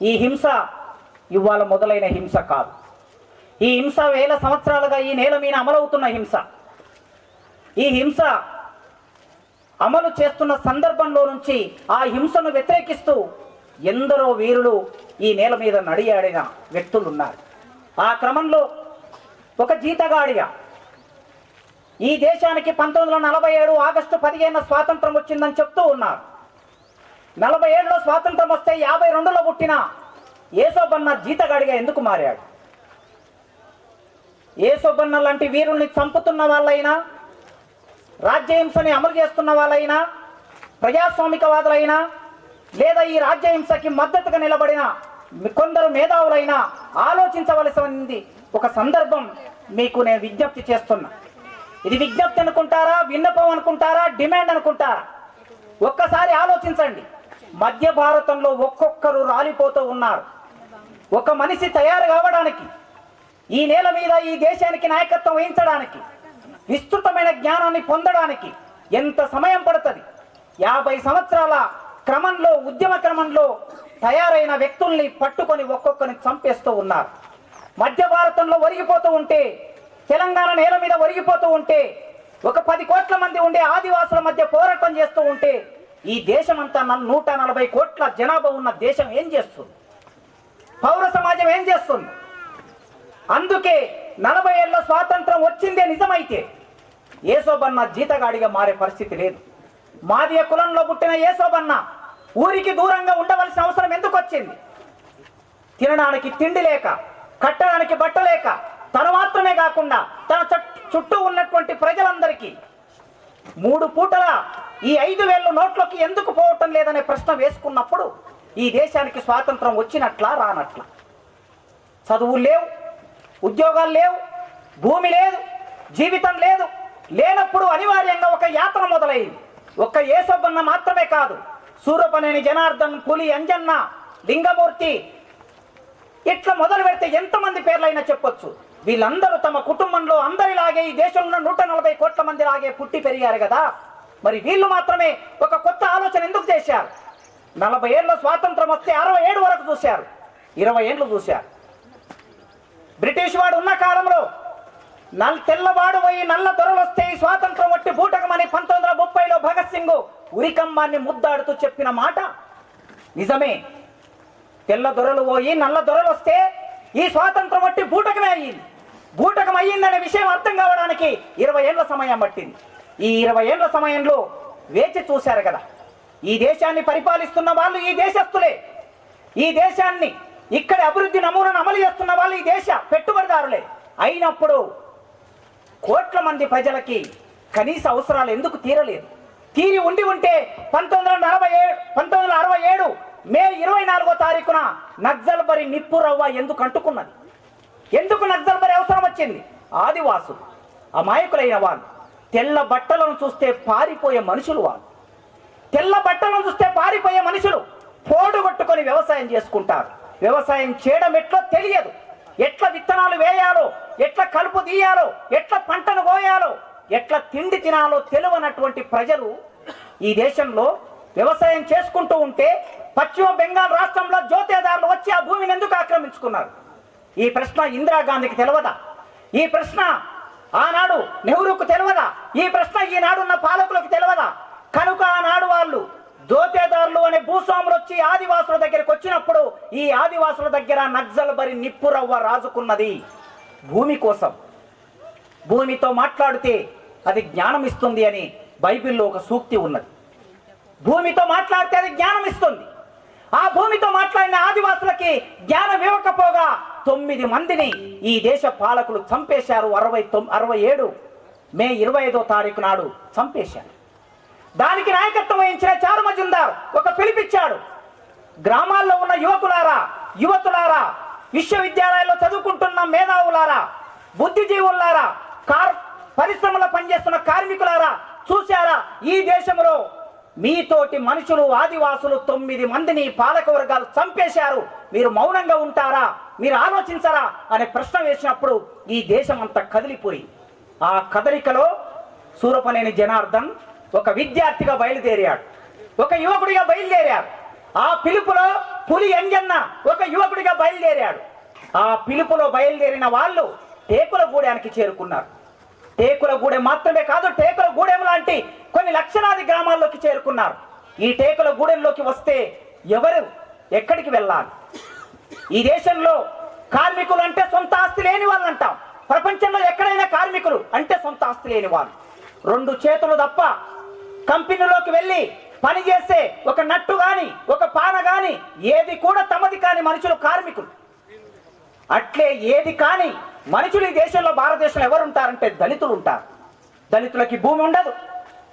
ఈ హింస ఇవాళ మొదలైన హింస కాదు. ఈ హింస వేల సంవత్సరాలుగా ఈ నేల మీద అమలవుతున్న హింస. ఈ హింస అమలు చేస్తున్న సందర్భంలో నుంచి ఆ హింసను వ్యతిరేకిస్తూ ఎందరో వీరులు ఈ నేల మీద నడియాడిన వ్యక్తులు ఉన్నారు ఆ క్రమంలో ఒక జీతగాడిగా ఈ దేశానికి పంతొమ్మిది వందల నలభై ఏడు ఆగస్టు పదిహేను స్వాతంత్రం వచ్చిందని చెప్తూ ఉన్నారు. నలభై ఏడులో స్వాతంత్రం వస్తే యాభై రెండులో పుట్టిన ఏసోబన్న జీతగాడిగా ఎందుకు మారాడు? ఏసోబన్న లాంటి వీరుల్ని చంపుతున్న వాళ్ళైనా రాజ్యహింసని అమలు చేస్తున్న వాళ్ళైనా ప్రజాస్వామికవాదులైనా లేదా ఈ రాజ్యహింసకి మద్దతుగా నిలబడిన కొందరు మేధావులైనా ఆలోచించవలసింది ఒక సందర్భం మీకు నేను విజ్ఞప్తి చేస్తున్నా. ఇది విజ్ఞప్తి అనుకుంటారా? విన్నపం అనుకుంటారా? డిమాండ్ అనుకుంటారా? ఒక్కసారి ఆలోచించండి. మధ్య భారతంలో ఒక్కొక్కరు రాలిపోతూ ఉన్నారు. ఒక మనిషి తయారు కావడానికి ఈ నేల మీద ఈ దేశానికి నాయకత్వం వహించడానికి విస్తృతమైన జ్ఞానాన్ని పొందడానికి ఎంత సమయం పడుతుంది? యాభై సంవత్సరాల క్రమంలో ఉద్యమ క్రమంలో తయారైన వ్యక్తుల్ని పట్టుకొని ఒక్కొక్కరిని చంపేస్తూ ఉన్నారు. మధ్య భారతంలో ఒరిగిపోతూ ఉంటే తెలంగాణ నేల మీద ఒరిగిపోతూ ఉంటే ఒక పది కోట్ల మంది ఉండే ఆదివాసుల మధ్య పోరాటం చేస్తూ ఉంటే ఈ దేశమంతా అంతా నూట నలభై కోట్ల జనాభా ఉన్న దేశం ఏం చేస్తుంది? పౌర సమాజం ఏం చేస్తుంది? అందుకే నలభై ఏళ్ళ స్వాతంత్రం వచ్చిందే నిజమైతే ఏసోబన్న జీతగాడిగా మారే పరిస్థితి లేదు. మాదియ కులంలో పుట్టిన ఏసోబన్న ఊరికి దూరంగా ఉండవలసిన అవసరం ఎందుకు వచ్చింది? తినడానికి తిండి లేక కట్టడానికి బట్ట లేక తను మాత్రమే కాకుండా తన చుట్టూ ఉన్నటువంటి ప్రజలందరికీ మూడు పూటల ఈ ఐదు వేల నోట్లోకి ఎందుకు పోవటం లేదనే ప్రశ్న వేసుకున్నప్పుడు ఈ దేశానికి స్వాతంత్రం వచ్చినట్లా రానట్లా. చదువులు లేవు ఉద్యోగాలు లేవు భూమి లేదు జీవితం లేదు లేనప్పుడు అనివార్యంగా ఒక యాత్ర మొదలైంది. ఒక్క ఏసబ్బన్న మాత్రమే కాదు సూరపనేని జనార్దన్ పులి అంజన్న లింగమూర్తి ఇట్లా మొదలు పెడితే ఎంతమంది పేర్లైనా చెప్పొచ్చు. వీళ్ళందరూ తమ కుటుంబంలో అందరిలాగే ఈ దేశంలో నూట నలభై కోట్ల మంది లాగే పుట్టి పెరిగారు కదా. మరి వీళ్ళు మాత్రమే ఒక కొత్త ఆలోచన ఎందుకు చేశారు? నలభై ఏళ్ళ స్వాతంత్రం వస్తే అరవై ఏడు వరకు చూశారు. ఇరవై ఏళ్ళు చూశారు. బ్రిటిష్ వాడు ఉన్న కాలంలో నల్ తెల్లవాడు పోయి నల్ల దొరలు వస్తే ఈ స్వాతంత్రం వట్టి బూటకమని పంతొమ్మిది వందల ముప్పైలో భగత్ సింగ్ ఉరికంబాన్ని ముద్దాడుతూ చెప్పిన మాట? నిజమే. తెల్ల దొరలు పోయి నల్ల దొరలు వస్తే ఈ స్వాతంత్రం వట్టి బూటకమే అయ్యింది. బూటకం అయ్యిందనే విషయం అర్థం కావడానికి ఇరవై ఏళ్ళ సమయం పట్టింది. ఈ ఇరవై ఏళ్ళ సమయంలో వేచి చూశారు కదా ఈ దేశాన్ని పరిపాలిస్తున్న వాళ్ళు ఈ దేశస్తులే ఈ దేశాన్ని ఇక్కడ అభివృద్ధి నమూనాను అమలు చేస్తున్న వాళ్ళు ఈ దేశ పెట్టుబడిదారులే. అయినప్పుడు కోట్ల మంది ప్రజలకి కనీస అవసరాలు ఎందుకు తీరలేదు? తీరి ఉండి ఉంటే పంతొమ్మిది వందల నలభై ఏడు పంతొమ్మిది వందల అరవై ఏడు మే ఇరవై నాలుగో తారీఖున నక్సల్బరి నిప్పు రవ్వ ఎందుకు అంటుకున్నది? ఎందుకు నక్సల్బరి అవసరం వచ్చింది? ఆదివాసులు అమాయకులైన వాళ్ళు తెల్ల బట్టలను చూస్తే పారిపోయే మనుషులు వాళ్ళు. తెల్ల బట్టలను చూస్తే పారిపోయే మనుషులు పోడుగొట్టుకొని వ్యవసాయం చేసుకుంటారు. వ్యవసాయం చేయడం ఎట్లా తెలియదు. ఎట్లా విత్తనాలు వేయాలో ఎట్లా కలుపు తీయాలో ఎట్లా పంటను కోయాలో ఎట్లా తిండి తినాలో తెలియనటువంటి ప్రజలు ఈ దేశంలో వ్యవసాయం చేసుకుంటూ ఉంటే పశ్చిమ బెంగాల్ రాష్ట్రంలో జ్యోతేదారులు వచ్చి ఆ భూమిని ఎందుకు ఆక్రమించుకున్నారు? ఈ ప్రశ్న ఇందిరాగాంధీకి తెలియదా ఈ ప్రశ్న ఆనాడు నెహ్రూకు తెలియదా ఈ ప్రశ్న ఈనాడున్న పాలకులకు తెలియదా కనుక ఆనాడు వాళ్ళు జోతేదారులు అనే భూస్వాములు వచ్చి ఆదివాసుల దగ్గరికి వచ్చినప్పుడు ఈ ఆదివాసుల దగ్గర నక్సల్ బరి నిప్పురవ్వ రాజుకున్నది భూమి కోసం. భూమితో మాట్లాడితే అది జ్ఞానం ఇస్తుంది అని బైబిల్లో ఒక సూక్తి ఉన్నది. భూమితో మాట్లాడితే అది జ్ఞానం ఇస్తుంది ఆ భూమితో మాట్లాడిన ఆదివాసులకి జ్ఞానం ఇవ్వకపోగా తొమ్మిది మందిని ఈ దేశ పాలకులు చంపేశారు. అరవై అరవై ఏడు మే ఇరవై ఐదో తారీఖు నాడు చంపేశారు. దానికి నాయకత్వం వహించిన చారు మజుందార్ ఒక పిలిపిచ్చాడు. గ్రామాల్లో ఉన్న యువకులారా యువతులారా విశ్వవిద్యాలయాల్లో చదువుకుంటున్న మేధావులారా బుద్ధిజీవులారా కార్ పరిశ్రమలో పనిచేస్తున్న కార్మికులారా చూశారా? ఈ దేశంలో మీతోటి మనుషులు ఆదివాసులు తొమ్మిది మందిని పాలక వర్గాలు చంపేశారు. మీరు మౌనంగా ఉంటారా? మీరు ఆలోచించరా అనే ప్రశ్న వేసినప్పుడు ఈ దేశం అంతా కదిలిపోయి ఆ కదలికలో సూరపనేని జనార్దన్ ఒక విద్యార్థిగా బయలుదేరాడు ఒక యువకుడిగా బయలుదేరాడు. ఆ పిలుపులో పులి ఎంజన్న ఒక యువకుడిగా బయలుదేరాడు. ఆ పిలుపులో బయలుదేరిన వాళ్ళు టేకుల గూడెనికి చేరుకున్నారు. టేకుల గూడెం మాత్రమే కాదు టేకుల గూడెం లాంటి కొన్ని లక్షలాది గ్రామాల్లోకి చేరుకున్నారు. ఈ టేకుల గూడెంలోకి వస్తే ఎవరు ఎక్కడికి వెళ్ళాలి? ఈ దేశంలో కార్మికులు అంటే సొంత ఆస్తి లేని వాళ్ళు అంటాం ప్రపంచంలో ఎక్కడైనా కార్మికులు అంటే సొంత ఆస్తి లేని వాళ్ళు. రెండు చేతులు తప్ప కంపెనీలోకి వెళ్ళి పని చేసే ఒక నట్టు గాని ఒక పాన గాని ఏది కూడా తమది కాని మనుషులు కార్మికులు. అట్లే ఏది కాని మనుషులు ఈ దేశంలో భారతదేశంలో ఎవరు ఉంటారంటే దళితులు ఉంటారు దళితులకి భూమి ఉండదు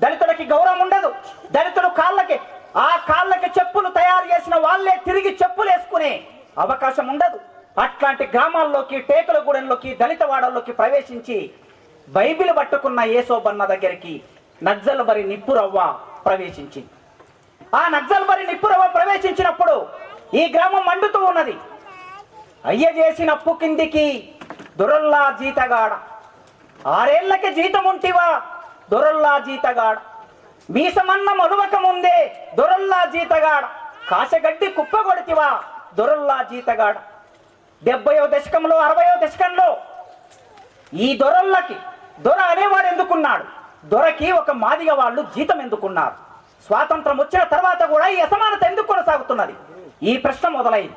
దళితులకి గౌరవం ఉండదు దళితులు కాళ్ళకి ఆ కాళ్ళకి చెప్పులు తయారు చేసిన వాళ్ళే తిరిగి చెప్పులు వేసుకునే అవకాశం ఉండదు. అట్లాంటి గ్రామాల్లోకి టేకులగూడెంలోకి దళిత వాడల్లోకి ప్రవేశించి బైబిల్ పట్టుకున్న ఏసోబన్న దగ్గరికి నజ్జలబరి నిప్పురవ్వ ప్రవేశించింది. ఆ నక్సల్బరి నిప్పురవ్వ ప్రవేశించినప్పుడు ఈ గ్రామం మండుతూ ఉన్నది. అయ్య చేసిన అప్పు కిందికి దొరల్లా జీతగాడ. ఆరేళ్ళకి జీతం ఉంటివా? దొరల్లా జీతగాడ. మీసమన్న మలువక ముందే దొరల్లా జీతగాడ. కాశగడ్డి కుప్ప కొడితివా దొరల్లా జీతగాడ. డెబ్బయో దశకంలో అరవయో దశకంలో ఈ దొరల్లకి దొర అనేవాడు ఎందుకున్నాడు? దొరకి ఒక మాదిగ వాళ్ళు జీతం ఎందుకున్నారు? స్వాతంత్రం వచ్చిన తర్వాత కూడా ఈ అసమానత ఎందుకు కొనసాగుతున్నది? ఈ ప్రశ్న మొదలైంది.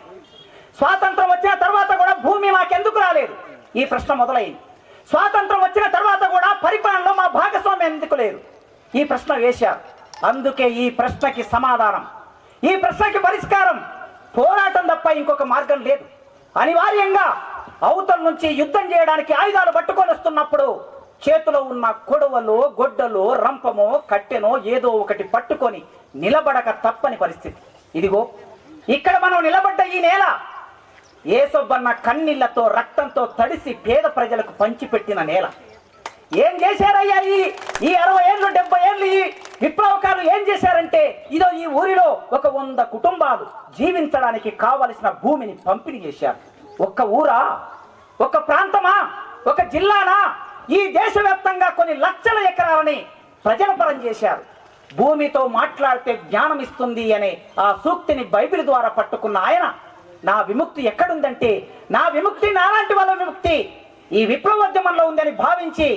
స్వాతంత్రం వచ్చిన తర్వాత కూడా భూమి మాకెందుకు రాలేదు? ఈ ప్రశ్న మొదలైంది. స్వాతంత్రం వచ్చిన తర్వాత కూడా పరిపాలనలో మా భాగస్వామ్యం ఎందుకు లేదు? ఈ ప్రశ్న వేశారు. అందుకే ఈ ప్రశ్నకి సమాధానం. ఈ ప్రశ్నకి పరిష్కారం పోరాటం తప్ప ఇంకొక మార్గం లేదు. అనివార్యంగా అవతల నుంచి యుద్ధం చేయడానికి ఆయుధాలు పట్టుకొని వస్తున్నప్పుడు చేతిలో ఉన్న కొడవలో గొడ్డలో రంపమో కట్టెనో ఏదో ఒకటి పట్టుకొని నిలబడక తప్పని పరిస్థితి. ఇదిగో ఇక్కడ మనం నిలబడ్డ ఈ నేల ఏసొబ్బన్న కన్నీళ్ళతో రక్తంతో తడిసి పేద ప్రజలకు పంచిపెట్టిన నేల. ఏం చేశారయ్యా ఈ? ఈ అరవై ఏళ్ళు డెబ్బై ఏళ్ళు ఈ విప్లవకాలు ఏం చేశారంటే ఇదో ఈ ఊరిలో ఒక వంద కుటుంబాలు జీవించడానికి కావలసిన భూమిని పంపిణీ చేశారు. ఒక్క ఊరా? ఒక ప్రాంతమా? ఒక జిల్లానా? ఈ దేశవ్యాప్తంగా కొన్ని లక్షల ఎకరాలని ప్రజలపరం చేశారు. భూమితో మాట్లాడితే జ్ఞానం ఇస్తుంది అనే ఆ సూక్తిని బైబిల్ ద్వారా పట్టుకున్న ఆయన నా విముక్తి ఎక్కడుందంటే నా విముక్తి నాలాంటి వాళ్ళ విముక్తి ఈ విప్లవోద్యమంలో ఉందని భావించి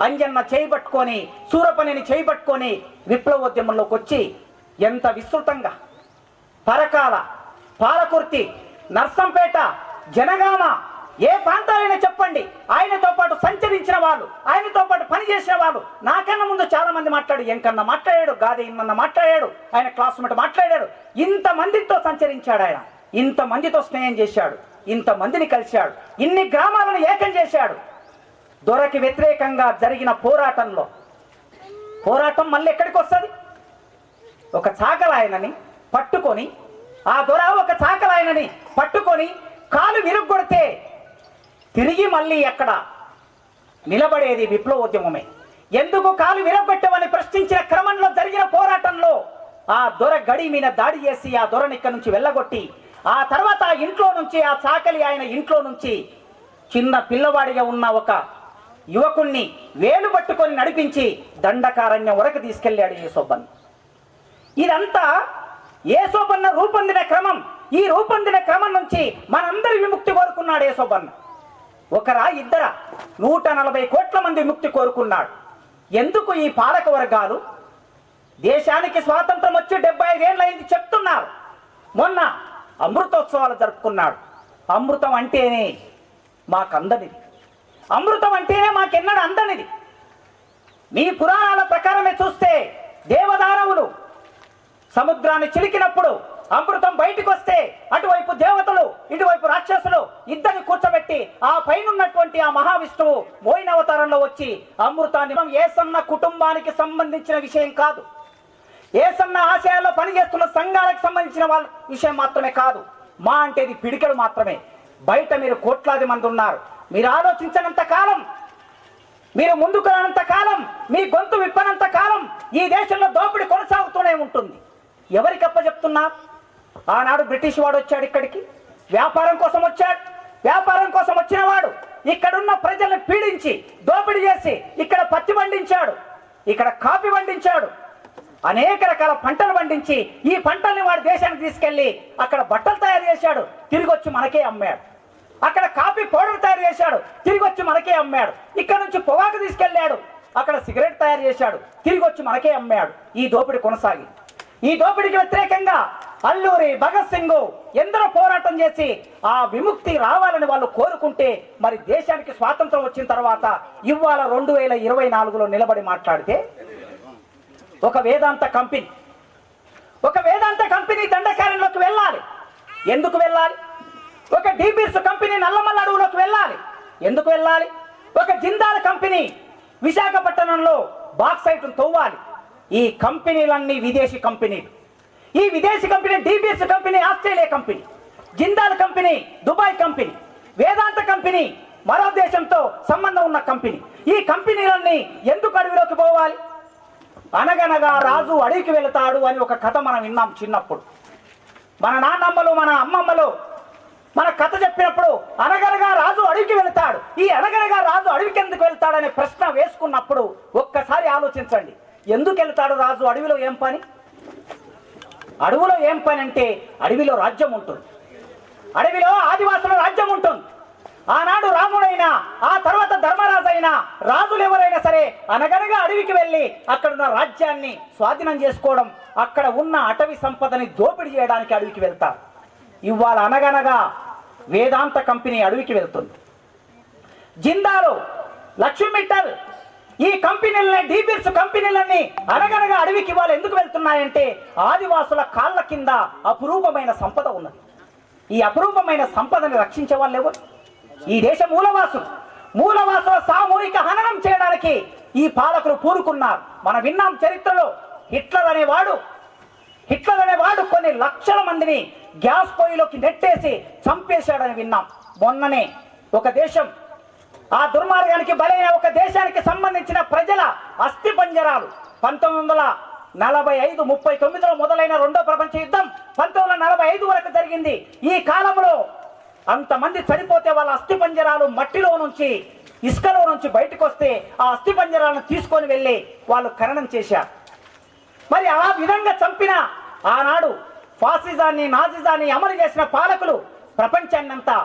అంజన్న చేయబట్టుకొని సూరపనిని చేయబట్టుకొని విప్లవోద్యమంలోకి వచ్చి ఎంత విస్తృతంగా. పరకాల పాలకుర్తి నర్సంపేట జనగామ ఏ ప్రాంతాలైనా చెప్పండి. ఆయనతో పాటు సంచరించిన వాళ్ళు ఆయనతో పాటు పనిచేసిన వాళ్ళు. నాకన్నా ముందు చాలా మంది మాట్లాడు ఎంకన్నా మాట్లాడాడు గాదే ఇమ్మన్న మాట్లాడాడు ఆయన క్లాస్మేట్ మాట్లాడాడు. ఇంత మందితో సంచరించాడు ఆయన. ఇంతమందితో స్నేహం చేశాడు. ఇంతమందిని కలిశాడు. ఇన్ని గ్రామాలను ఏకం చేశాడు. దొరకి వ్యతిరేకంగా జరిగిన పోరాటంలో. పోరాటం మళ్ళీ ఎక్కడికి వస్తుంది? ఒక చాకలాయనని పట్టుకొని ఆ దొర ఒక చాకలాయనని పట్టుకొని కాలు విరుగ్గొడితే తిరిగి మళ్ళీ ఎక్కడ నిలబడేది విప్లవోద్యమమే. ఎందుకు కాలు విరగొట్టమని ప్రశ్నించిన క్రమంలో జరిగిన పోరాటంలో ఆ దొర గడి మీద దాడి చేసి ఆ దొరని ఇక్కడి నుంచి వెళ్ళగొట్టి ఆ తర్వాత ఆ ఇంట్లో నుంచి ఆ చాకలి ఆయన ఇంట్లో నుంచి చిన్న పిల్లవాడిగా ఉన్న ఒక యువకుణ్ణి వేలు పట్టుకొని నడిపించి దండకారణ్యం వరకు తీసుకెళ్ళాడు యేసొబ్బన్ ఇదంతా యేసోబన్న రూపొందిన క్రమం. ఈ రూపొందిన క్రమం నుంచి మనందరి విముక్తి కోరుకున్నాడు యేసోబన్న ఒకరా ఇద్దరా? నూట నలభై కోట్ల మంది విముక్తి కోరుకున్నాడు. ఎందుకు ఈ పాలక వర్గాలు? దేశానికి స్వాతంత్రం వచ్చి డెబ్బై ఐదేళ్ళైంది చెప్తున్నారు. మొన్న అమృతోత్సవాలు జరుపుకున్నాడు. అమృతం అంటేనే మాకందనిది అమృతం అంటేనే మాకెన్నడూ అందనిది. మీ పురాణాల ప్రకారమే చూస్తే దేవదానవులు సముద్రాన్ని చిలికినప్పుడు అమృతం బయటికి వస్తే అటువైపు దేవతలు ఇటువైపు రాక్షసులు ఇద్దరిని కూర్చోబెట్టి ఆ పైనున్నటువంటి ఆ మహావిష్ణువు మోయిన అవతారంలో వచ్చి అమృతాన్ని ఏసన్న కుటుంబానికి సంబంధించిన విషయం కాదు. ఏసన్న ఆశయాల్లో పనిచేస్తున్న సంఘాలకు సంబంధించిన వాళ్ళ విషయం మాత్రమే కాదు. మా అంటే ఇది పిడికలు మాత్రమే. బయట మీరు కోట్లాది మంది ఉన్నారు. మీరు ఆలోచించినంత కాలం మీరు ముందుకు రానంత కాలం మీ గొంతు విప్పనంత కాలం ఈ దేశంలో దోపిడీ కొనసాగుతూనే ఉంటుంది. ఎవరికి అప్పచెప్తున్నా ఆనాడు బ్రిటిష్ వాడు వచ్చాడు ఇక్కడికి. వ్యాపారం కోసం వచ్చాడు. వ్యాపారం కోసం వచ్చిన వాడు ఇక్కడున్న ప్రజల్ని పీడించి దోపిడీ చేసి ఇక్కడ పత్తి పండించాడు ఇక్కడ కాఫీ పండించాడు అనేక రకాల పంటలు పండించి ఈ పంటల్ని వాడు దేశానికి తీసుకెళ్ళి అక్కడ బట్టలు తయారు చేశాడు తిరిగి వచ్చి మనకే అమ్మాడు. అక్కడ కాఫీ పౌడర్ తయారు చేశాడు. తిరిగి వచ్చి మనకే అమ్మాడు. ఇక్కడ నుంచి పొగాకు తీసుకెళ్ళాడు. అక్కడ సిగరెట్ తయారు చేశాడు. తిరిగి వచ్చి మనకే అమ్మాడు. ఈ దోపిడి కొనసాగి ఈ దోపిడీకి వ్యతిరేకంగా అల్లూరి భగత్ సింగ్ ఎందరో పోరాటం చేసి ఆ విముక్తి రావాలని వాళ్ళు కోరుకుంటే మరి దేశానికి స్వాతంత్రం వచ్చిన తర్వాత ఇవాళ రెండు వేల ఇరవై నాలుగులో నిలబడి మాట్లాడితే ఒక వేదాంత కంపెనీ ఒక వేదాంత కంపెనీ దండకారంలోకి వెళ్ళాలి. ఎందుకు వెళ్ళాలి? ఒక డీబీఎస్ కంపెనీ నల్లమల్ల అడవులోకి వెళ్ళాలి. ఎందుకు వెళ్ళాలి? ఒక జిందాల్ కంపెనీ విశాఖపట్నంలో బాక్సైట్ తవ్వాలి. ఈ కంపెనీలన్నీ విదేశీ కంపెనీలు. ఈ విదేశీ company DBS company Australia company. Jindal company Dubai company. Vedanta company మరో దేశంతో సంబంధం ఉన్న కంపెనీ. ఈ కంపెనీలన్నీ ఎందుకు అడవిలోకి పోవాలి? అనగనగా రాజు అడవికి వెళతాడు అని ఒక కథ మనం విన్నాం చిన్నప్పుడు. మన నాన్నమ్మలు మన అమ్మమ్మలు మన కథ చెప్పినప్పుడు అనగనగా రాజు అడవికి వెళ్తాడు. ఈ అనగనగా రాజు అడవికి ఎందుకు వెళ్తాడనే ప్రశ్న వేసుకున్నప్పుడు ఒక్కసారి ఆలోచించండి. ఎందుకు వెళ్తాడు రాజు? అడవిలో ఏం పని? అడవిలో ఏం పని అంటే అడవిలో రాజ్యం ఉంటుంది. అడవిలో ఆదివాసుల రాజ్యం ఉంటుంది. ఆనాడు రాముడైనా ఆ తర్వాత ధర్మరాజు అయినా రాజులు ఎవరైనా సరే అనగనగా అడవికి వెళ్ళి అక్కడున్న రాజ్యాన్ని స్వాధీనం చేసుకోవడం అక్కడ ఉన్న అటవీ సంపదని దోపిడీ చేయడానికి అడవికి వెళ్తారు. ఇవాళ అనగనగా వేదాంత కంపెనీ అడవికి వెళ్తుంది. జిందాలో లక్ష్మీ మిట్టల్ ఈ కంపెనీలని డీబీర్స్ కంపెనీలన్నీ అనగనగా అడవికి ఇవాళ ఎందుకు వెళ్తున్నాయంటే ఆదివాసుల కాళ్ళ కింద అపురూపమైన సంపద ఉన్నది. ఈ అపురూపమైన సంపదని రక్షించే వాళ్ళు ఎవరు? ఈ దేశ మూలవాసులు. మూలవాసుల సామూహిక హననం చేయడానికి ఈ పాలకులు పూనుకున్నారు. మనం విన్నాం చరిత్రలో హిట్లర్ అనేవాడు. హిట్లర్ అనేవాడు కొన్ని లక్షల మందిని గ్యాస్ పొయ్యిలోకి నెట్టేసి చంపేశాడని విన్నాం. మొన్ననే ఒక దేశం ఆ దుర్మార్గానికి బలైన ఒక దేశానికి సంబంధించిన ప్రజల అస్థి పంజరాలు పంతొమ్మిది వందల నలభై ఐదు ముప్పై తొమ్మిదిలో మొదలైన రెండో ప్రపంచ యుద్ధం పంతొమ్మిది వందల నలభై ఐదు వరకు జరిగింది. ఈ కాలంలో అంతమంది చనిపోతే వాళ్ళ అస్థి పంజరాలు మట్టిలో నుంచి ఇసుకలో నుంచి బయటకు వస్తే ఆ అస్థి పంజరాలను తీసుకొని వెళ్ళి వాళ్ళు ఖననం చేశారు. మరి ఆ విధంగా చంపిన ఆనాడు ఫాసిజాన్ని నాజిజాన్ని అమలు చేసిన పాలకులు ప్రపంచాన్నంతా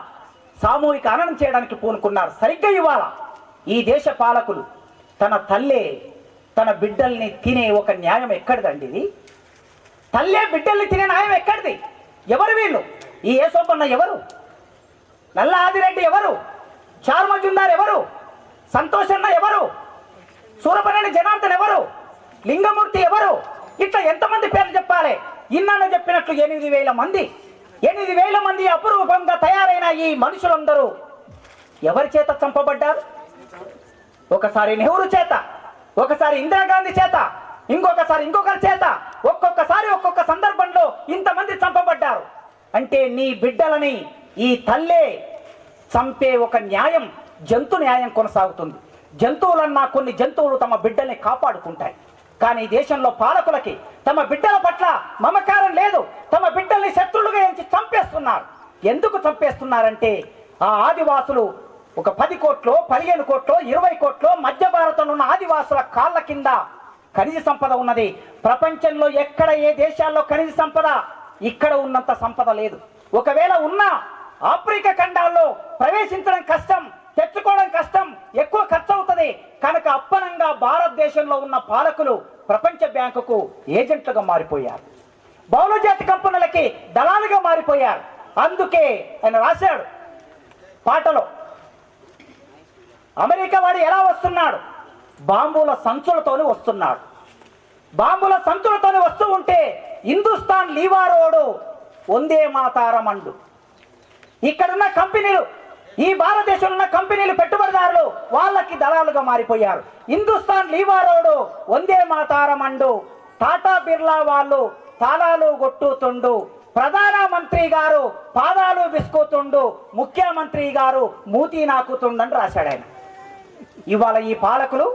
సామూహిక అననం చేయడానికి పూనుకున్నారు. సరిగ్గా ఇవాళ ఈ దేశ పాలకులు తన తల్లే తన బిడ్డల్ని తినే ఒక న్యాయం ఎక్కడిదండి ఇది? తల్లే బిడ్డల్ని తినే న్యాయం ఎక్కడిది? ఎవరు వీళ్ళు? ఈ ఏసోపన్న ఎవరు? నల్ల ఆదిరెడ్డి ఎవరు? చార్మజుందార్ ఎవరు? సంతోషన్న ఎవరు? సూరపనేని జనార్దన్ ఎవరు? లింగమూర్తి ఎవరు? ఇట్లా ఎంతమంది పేర్లు చెప్పాలి? ఇన్నాన్న చెప్పినట్లు ఎనిమిది వేల మంది ఎనిమిది వేల మంది అపురూపంగా తయారైన ఈ మనుషులందరూ ఎవరి చేత చంపబడ్డారు? ఒకసారి నెహ్రూ చేత ఒకసారి ఇందిరాగాంధీ చేత ఇంకొకసారి ఇంకొకరి చేత ఒక్కొక్కసారి ఒక్కొక్క సందర్భంలో ఇంతమంది చంపబడ్డారు. అంటే నీ బిడ్డలని ఈ తల్లే చంపే ఒక న్యాయం జంతు న్యాయం కొనసాగుతుంది. జంతువులన్నా కొన్ని జంతువులు తమ బిడ్డల్ని కాపాడుకుంటాయి. కానీ ఈ దేశంలో పాలకులకి తమ బిడ్డల పట్ల మమకారం లేదు. తమ బిడ్డల్ని శత్రులుగా ఎంచి చంపేస్తున్నారు. ఎందుకు చంపేస్తున్నారంటే ఆ ఆదివాసులు ఒక పది కోట్లో పదిహేను కోట్లో ఇరవై కోట్లో మధ్య భారతంలో ఉన్న ఆదివాసుల కాళ్ళ కింద ఖనిజ సంపద ఉన్నది. ప్రపంచంలో ఎక్కడ ఏ దేశాల్లో ఖనిజ సంపద? ఇక్కడ ఉన్నంత సంపద లేదు. ఒకవేళ ఉన్నా ఆఫ్రికా ఖండాల్లో ప్రవేశించడం కష్టం. తెచ్చుకోవడం కష్టం ఎక్కువ ఖర్చు అవుతుంది కనుక అప్పనంగా భారతదేశంలో ఉన్న పాలకులు ప్రపంచ బ్యాంకుకు ఏజెంట్లుగా మారిపోయారు. బహుళజాతి కంపెనీలకి దళాలుగా మారిపోయారు. అందుకే ఆయన రాశాడు పాటలో అమెరికా వాడు ఎలా వస్తున్నాడు? బాంబుల సంచులతోనే వస్తున్నాడు. బాంబుల సంచులతోనే వస్తూ ఉంటే హిందుస్థాన్ లీవారోడు వందే మాతారమండు. ఇక్కడున్న కంపెనీలు ఈ భారతదేశంలో ఉన్న కంపెనీలు పెట్టుబడిదారులు వాళ్ళకి దళాలుగా మారిపోయారు. హిందుస్థాన్ లీవారోడు వందే మాతారమండు టాటా బిర్లా వాళ్ళు తాళాలు కొట్టుతుండు ప్రధానమంత్రి గారు పాదాలు విసుకుతుండు ముఖ్యమంత్రి గారు మూతి నాకుతుండని రాశాడు ఆయన. ఇవాళ ఈ పాలకులు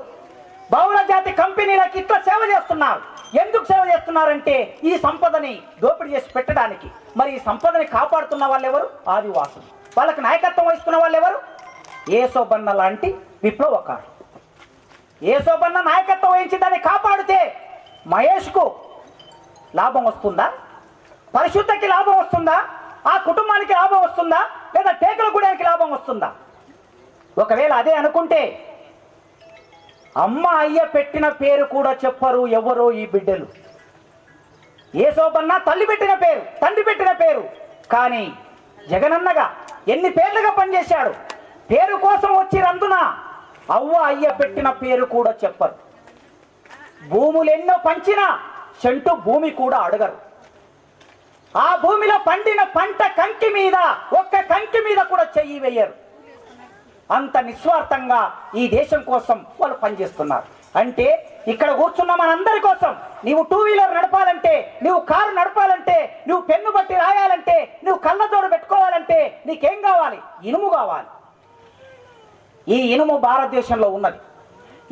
బహుళ జాతి కంపెనీలకు ఇట్లా సేవ చేస్తున్నారు. ఎందుకు సేవ చేస్తున్నారంటే ఈ సంపదని దోపిడీ చేసి పెట్టడానికి. మరి ఈ సంపదని కాపాడుతున్న వాళ్ళు ఎవరు ఆదివాసులు. వాళ్ళకి నాయకత్వం వహిస్తున్న వాళ్ళు ఎవరు ఏసోబన్న లాంటి విప్లవకారు ఏసోబన్న నాయకత్వం వహించి దాన్ని కాపాడితే మహేష్కు లాభం వస్తుందా? పరిశుద్ధకి లాభం వస్తుందా? ఆ కుటుంబానికి లాభం వస్తుందా? లేదా టేకల గుడానికి లాభం వస్తుందా? ఒకవేళ అదే అనుకుంటే అమ్మ అయ్య పెట్టిన పేరు కూడా చెప్పరు ఎవరో ఈ బిడ్డలు. ఏ తల్లి పెట్టిన పేరు తండ్రి పెట్టిన పేరు. కానీ జగనన్నగా ఎన్ని పేర్లుగా పనిచేశాడు? పేరు కోసం వచ్చి రందున అవ్వ అయ్య పెట్టిన పేరు కూడా చెప్పరు. భూములు ఎన్నో పంచినా చెంటు భూమి కూడా అడగరు. ఆ భూమిలో పండిన పంట కంకి మీద ఒక్క కంకి మీద కూడా చెయ్యి వేయరు. అంత నిస్వార్థంగా ఈ దేశం కోసం వాళ్ళు పనిచేస్తున్నారు. అంటే ఇక్కడ కూర్చున్న మనందరి కోసం నీవు టూ వీలర్ నడపాలంటే నువ్వు కారు నడపాలంటే నువ్వు పెన్ను బట్టి రాయాలంటే నువ్వు కళ్ళజోడు పెట్టుకోవాలంటే నీకేం కావాలి? ఇనుము కావాలి. ఈ ఇనుము భారతదేశంలో ఉన్నది.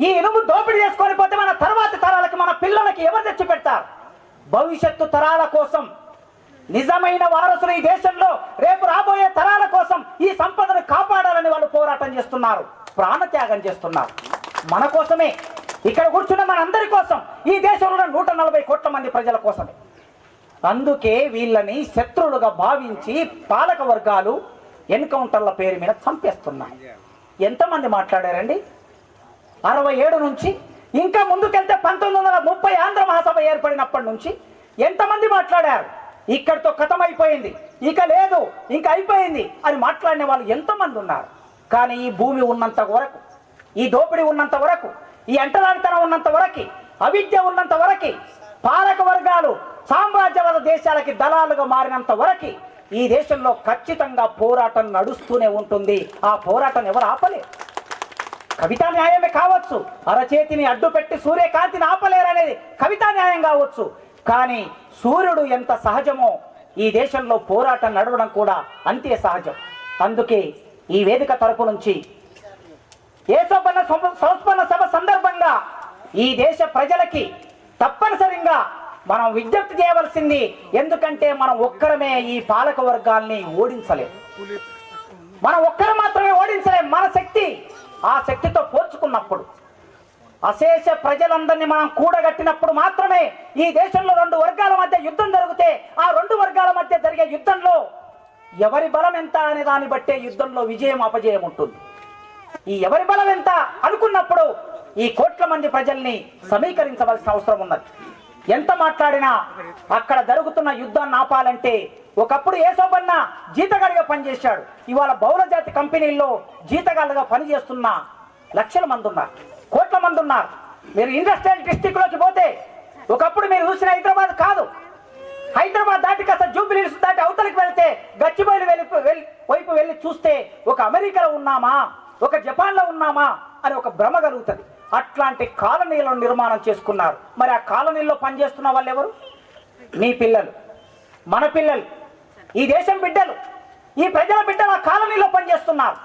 ఈ ఇనుము దోపిడీ చేసుకొని పోతే మన తర్వాతి తరాలకి మన పిల్లలకి ఎవరు తెచ్చి పెడతారు? భవిష్యత్తు తరాల కోసం నిజమైన వారసులు ఈ దేశంలో రేపు రాబోయే తరాల కోసం ఈ సంపదను కాపాడాలని వాళ్ళు పోరాటం చేస్తున్నారు ప్రాణత్యాగం చేస్తున్నారు. మన కోసమే ఇక్కడ కూర్చున్న మనందరి కోసం ఈ దేశంలో నూట నలభై కోట్ల మంది ప్రజల కోసమే. అందుకే వీళ్ళని శత్రువులుగా భావించి పాలక వర్గాలు ఎన్కౌంటర్ల పేరు మీద చంపేస్తున్నాయి. ఎంతమంది మాట్లాడారండి? అరవై ఏడు నుంచి ఇంకా ముందుకెళ్తే పంతొమ్మిది వందల ముప్పై ఆంధ్ర మహాసభ ఏర్పడినప్పటి నుంచి ఎంతమంది మాట్లాడారు? ఇక్కడితో కథమైపోయింది. ఇక లేదు ఇంకా అయిపోయింది అని మాట్లాడిన వాళ్ళు ఎంతమంది ఉన్నారు? కానీ ఈ భూమి ఉన్నంత వరకు ఈ దోపిడీ ఉన్నంత వరకు ఈ అంటరానితనం ఉన్నంత వరకు అవిద్య ఉన్నంత వరకు పాలక వర్గాలు సామ్రాజ్యవాద దేశాలకి దళాలుగా మారినంత వరకు ఈ దేశంలో ఖచ్చితంగా పోరాటం నడుస్తూనే ఉంటుంది. ఆ పోరాటం ఎవరు ఆపలేరు? కవితా న్యాయమే కావచ్చు. అరచేతిని అడ్డు పెట్టి సూర్యకాంతిని ఆపలేరనేది కవితా న్యాయం కావచ్చు. కానీ సూర్యుడు ఎంత సహజమో ఈ దేశంలో పోరాటం నడవడం కూడా అంతే సహజం. అందుకే ఈ వేదిక తరపు నుంచి ఏసోపన్న సంస్మరణ సభ సందర్భంగా ఈ దేశ ప్రజలకి తప్పనిసరిగా మనం విజ్ఞప్తి చేయవలసింది ఎందుకంటే మనం ఒక్కరమే ఈ పాలక వర్గాల్ని ఓడించలేం. మనం ఒక్కరు మాత్రమే ఓడించలేం. మన శక్తి ఆ శక్తితో పోల్చుకున్నప్పుడు అశేష ప్రజలందరినీ మనం కూడగట్టినప్పుడు మాత్రమే ఈ దేశంలో రెండు వర్గాల మధ్య యుద్ధం జరిగితే ఆ రెండు వర్గాల మధ్య జరిగే యుద్ధంలో ఎవరి బలం ఎంత అనే దాన్ని బట్టే యుద్ధంలో విజయం అపజయం ఉంటుంది. ఈ ఎవరి బలం ఎంత అనుకున్నప్పుడు ఈ కోట్ల మంది ప్రజల్ని సమీకరించవలసిన అవసరం ఉన్నది. ఎంత మాట్లాడినా అక్కడ జరుగుతున్న యుద్ధాన్ని ఆపాలంటే ఒకప్పుడు ఏసోబన్న జీతగాడిగా పనిచేశాడు. ఇవాళ బహుళ జాతి కంపెనీల్లో జీతగాళ్ళుగా పనిచేస్తున్న లక్షల మంది ఉన్నారు కోట్ల మంది ఉన్నారు. మీరు ఇండస్ట్రియల్ డిస్టిక్లోకి పోతే ఒకప్పుడు మీరు చూసిన హైదరాబాద్ కాదు. హైదరాబాద్ దాటి కాస్త జూబిలీస్ దాటి అవతలకి వెళ్తే గచ్చిబౌలి వెళ్ళి- వైపు వెళ్ళి చూస్తే ఒక అమెరికాలో ఉన్నామా? ఒక జపాన్లో ఉన్నామా? అని ఒక భ్రమ కలుగుతుంది. అట్లాంటి కాలనీలను నిర్మాణం చేసుకున్నారు. మరి ఆ కాలనీల్లో పనిచేస్తున్న వాళ్ళు ఎవరు మీ పిల్లలు. మన పిల్లలు. ఈ దేశం బిడ్డలు. ఈ ప్రజల బిడ్డలు ఆ కాలనీలో పనిచేస్తున్నారు.